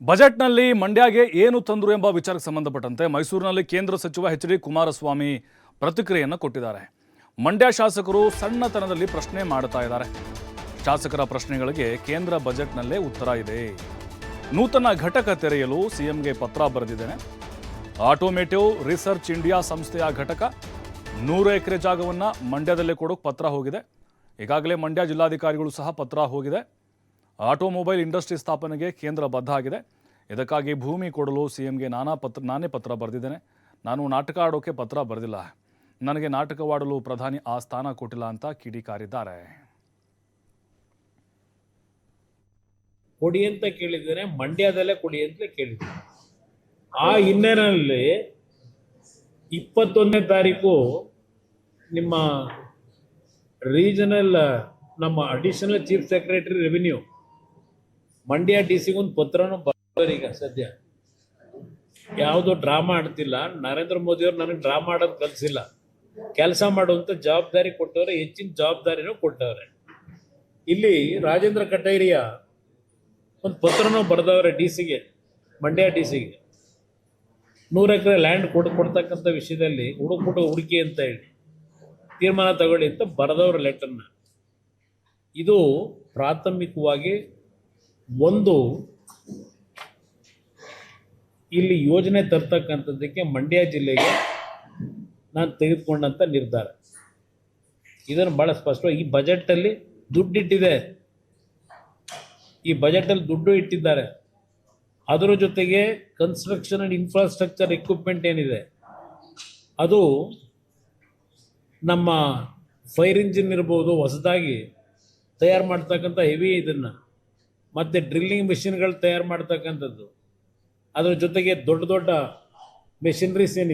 ಬಜೆಟ್ನಲ್ಲಿ ಮಂಡ್ಯಗೆ ಏನು ತಂದ್ರು ಎಂಬ ವಿಚಾರಕ್ಕೆ ಸಂಬಂಧಪಟ್ಟಂತೆ ಮೈಸೂರಿನಲ್ಲಿ ಕೇಂದ್ರ ಸಚಿವ ಎಚ್ ಡಿ ಕುಮಾರಸ್ವಾಮಿ ಪ್ರತಿಕ್ರಿಯೆಯನ್ನು ಕೊಟ್ಟಿದ್ದಾರೆ. ಮಂಡ್ಯ ಶಾಸಕರು ಸಣ್ಣತನದಲ್ಲಿ ಪ್ರಶ್ನೆ ಮಾಡ್ತಾ ಇದ್ದಾರೆ. ಶಾಸಕರ ಪ್ರಶ್ನೆಗಳಿಗೆ ಕೇಂದ್ರ ಬಜೆಟ್ನಲ್ಲೇ ಉತ್ತರ ಇದೆ. ನೂತನ ಘಟಕ ತೆರೆಯಲು ಸಿಎಂಗೆ ಪತ್ರ ಬರೆದಿದ್ದೇನೆ. ಆಟೋಮೇಟಿವ್ ರಿಸರ್ಚ್ ಇಂಡಿಯಾ ಸಂಸ್ಥೆಯ ಘಟಕ ನೂರು ಎಕರೆ ಜಾಗವನ್ನು ಮಂಡ್ಯದಲ್ಲೇ ಕೊಡೋಕೆ ಪತ್ರ ಹೋಗಿದೆ. ಈಗಾಗಲೇ ಮಂಡ್ಯ ಜಿಲ್ಲಾಧಿಕಾರಿಗಳು ಸಹ ಪತ್ರ ಹೋಗಿದೆ. ಆಟೋಮೊಬೈಲ್ ಇಂಡಸ್ಟ್ರಿ ಸ್ಥಾಪನೆಗೆ ಕೇಂದ್ರ ಬದ್ಧ ಆಗಿದೆ ಇದಕ್ಕಾಗಿ ಭೂಮಿ ಕೊಡಲು ಸಿಎಂಗೆ ನಾನಾ ಪತ್ರ, ನಾನೇ ಪತ್ರ ಬರೆದಿದ್ದೇನೆ. ನಾನು ನಾಟಕ ಆಡೋಕೆ ಪತ್ರ ಬರೆದಿಲ್ಲ. ನನಗೆ ನಾಟಕವಾಡಲು ಪ್ರಧಾನಿ ಆ ಸ್ಥಾನ ಕೊಟ್ಟಿಲ್ಲ ಅಂತ ಕಿಡಿಕಾರಿದ್ದಾರೆ. ಕೊಡಿ ಅಂತ ಕೇಳಿದ್ದೇನೆ, ಮಂಡ್ಯದಲ್ಲೇ ಕೊಡಿ ಅಂತ ಕೇಳಿದ್ದೇನೆ. ಆ ಹಿನ್ನೆಲೆಯಲ್ಲಿ ಇಪ್ಪತ್ತೊಂದನೇ ತಾರೀಕು ನಿಮ್ಮ ರೀಜನಲ್, ನಮ್ಮ additional chief secretary revenue Mandya D ಸಿಗೊಂದು ಪತ್ರನೂ ಬರ್ತಾರೆ ಈಗ ಸದ್ಯ. ಯಾವುದು ಡ್ರಾಮಾ ಆಡ್ತಿಲ್ಲ. ನರೇಂದ್ರ ಮೋದಿಯವ್ರು ನನಗೆ ಡ್ರಾಮಾ ಆಡೋದು ಕಲಿಸಿಲ್ಲ. ಕೆಲಸ ಮಾಡುವಂಥ ಜವಾಬ್ದಾರಿ ಕೊಟ್ಟವ್ರೆ, ಹೆಚ್ಚಿನ ಜವಾಬ್ದಾರಿನೂ ಕೊಟ್ಟವ್ರೆ. ಇಲ್ಲಿ ರಾಜೇಂದ್ರ ಕಟೈರಿಯ ಒಂದು ಪತ್ರನೂ ಬರೆದವ್ರೆ ಡಿ ಸಿಗೆ ಮಂಡ್ಯ ಡಿ ಸಿಗೆ ನೂರು ಎಕರೆ ಲ್ಯಾಂಡ್ ಕೊಡ್, ಕೊಡ್ತಕ್ಕಂಥ ವಿಷಯದಲ್ಲಿ ಹುಡುಕ್ಬಿಟ್ಟು ಹುಡುಕಿ ಅಂತ ಹೇಳಿ ತೀರ್ಮಾನ ತಗೊಳ್ಳಿ ಅಂತ ಬರೆದವ್ರ ಲೆಟರ್ನ. ಇದು ಪ್ರಾಥಮಿಕವಾಗಿ ಒಂದು, ಇಲ್ಲಿ ಯೋಜನೆ ತರ್ತಕ್ಕಂಥದ್ದಕ್ಕೆ ಮಂಡ್ಯ ಜಿಲ್ಲೆಗೆ ನಾನು ತೆಗೆದುಕೊಂಡಂಥ ನಿರ್ಧಾರ. ಇದನ್ನು ಭಾಳ ಸ್ಪಷ್ಟವಾಗಿ ಈ ಬಜೆಟಲ್ಲಿ ದುಡ್ಡಿಟ್ಟಿದೆ. ಈ ಬಜೆಟಲ್ಲಿ ದುಡ್ಡು ಇಟ್ಟಿದ್ದಾರೆ. ಅದರ ಜೊತೆಗೆ ಕನ್ಸ್ಟ್ರಕ್ಷನ್ ಆ್ಯಂಡ್ ಇನ್ಫ್ರಾಸ್ಟ್ರಕ್ಚರ್ ಎಕ್ವಿಪ್ಮೆಂಟ್ ಏನಿದೆ, ಅದು ನಮ್ಮ ಫೈರ್ ಇಂಜಿನ್ ಇರ್ಬೋದು, ಹೊಸದಾಗಿ ತಯಾರು ಮಾಡ್ತಕ್ಕಂಥ ಹೆವಿ ಇದನ್ನು. ಮತ್ತು ಡ್ರಿಲ್ಲಿಂಗ್ ಮೆಷಿನ್ಗಳು ತಯಾರು ಮಾಡ್ತಕ್ಕಂಥದ್ದು. ಅದರ ಜೊತೆಗೆ ದೊಡ್ಡ ದೊಡ್ಡ ಮೆಷಿನರೀಸ್ ಏನಿದೆ?